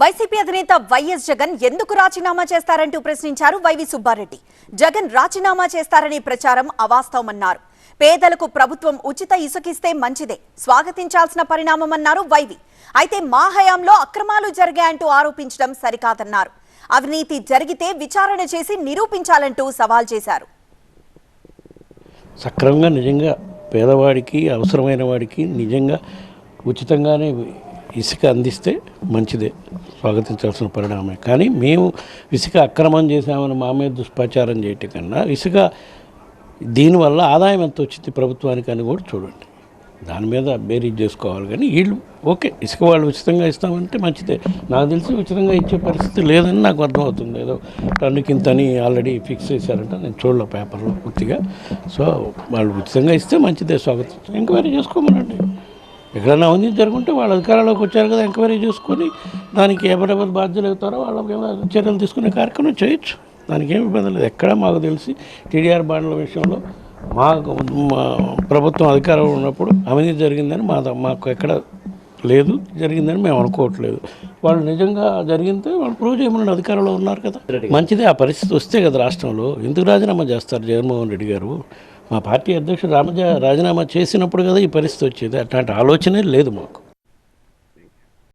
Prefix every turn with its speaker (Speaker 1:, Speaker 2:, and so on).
Speaker 1: YCP అధినేత YS Jagan ఎందుకు రాజీనామా చేస్తారంటూ ప్రశ్నించారు వైవి సుబ్బారెడ్డి. జగన్ రాజీనామా చేస్తారనే ప్రచారం అవాస్తవమన్నారు. పేదలకు ప్రభుత్వం ఉచిత ఇసుకిస్తే మంచిదే. స్వాగతించాల్సిన పరిణామమన్నారు వైవి. అయితే మా హయాంలో అక్రమాలు జరిగాయంటూ ఆరోపించడం సరికాదన్నారు. అవినీతి జరిగితే విచారణ చేసి నిరూపించాలంటూ సవాల్ చేశారు.
Speaker 2: సక్రమంగా నిజంగా పేదవాడికి అవసరమైన వాడికి నిజంగా ఉచితంగానే ఇసుక అందిస్తే మంచిదే స్వాగతించాల్సిన పరిణామమే. కానీ మేము ఇసుక అక్రమం చేశామని మా మీద దుష్ప్రచారం చేయటం కన్నా ఇసుక దీనివల్ల ఆదాయం ఎంత వచ్చింది ప్రభుత్వానికి అని కూడా చూడండి. దాని మీద బేరీజ్ చేసుకోవాలి కానీ వీళ్ళు ఓకే ఇసుక వాళ్ళు ఉచితంగా ఇస్తామంటే మంచిదే. నాకు తెలిసి ఉచితంగా ఇచ్చే పరిస్థితి లేదని నాకు అర్థమవుతుంది. ఏదో టన్నుకింతని ఆల్రెడీ ఫిక్స్ చేశారంట నేను చూడలే పేపర్లో పూర్తిగా. సో వాళ్ళు ఉచితంగా ఇస్తే మంచిదే స్వాగతం ఎంక్వైరీ చేసుకోమనండి. ఎక్కడైనా ఉంది జరుగుంటే వాళ్ళ అధికారంలోకి వచ్చారు కదా ఎంక్వైరీ చేసుకొని దానికి ఎవరెవరు బాధ్యులు అవుతారో వాళ్ళకి ఏమైనా చర్యలు తీసుకునే కార్యక్రమం చేయొచ్చు. దానికి ఏమి ఇబ్బంది లేదు. ఎక్కడ మాకు తెలిసి టీడీఆర్ బాండ్ల విషయంలో మాకు మా ప్రభుత్వం అధికారంలో ఉన్నప్పుడు అవినీతి జరిగిందని మా మాకు ఎక్కడ లేదు జరిగిందని మేము అనుకోవట్లేదు. వాళ్ళు నిజంగా జరిగితే వాళ్ళు ప్రూవ్ చేయమని అధికారంలో ఉన్నారు కదా. మంచిదే ఆ పరిస్థితి వస్తే కదా రాష్ట్రంలో. ఎందుకు రాజీనామా చేస్తారు జగన్మోహన్ రెడ్డి గారు? మా పార్టీ అధ్యక్షుడు రామజ రాజీనామా చేసినప్పుడు కదా ఈ పరిస్థితి వచ్చేది. అట్లాంటి ఆలోచనే లేదు మాకు.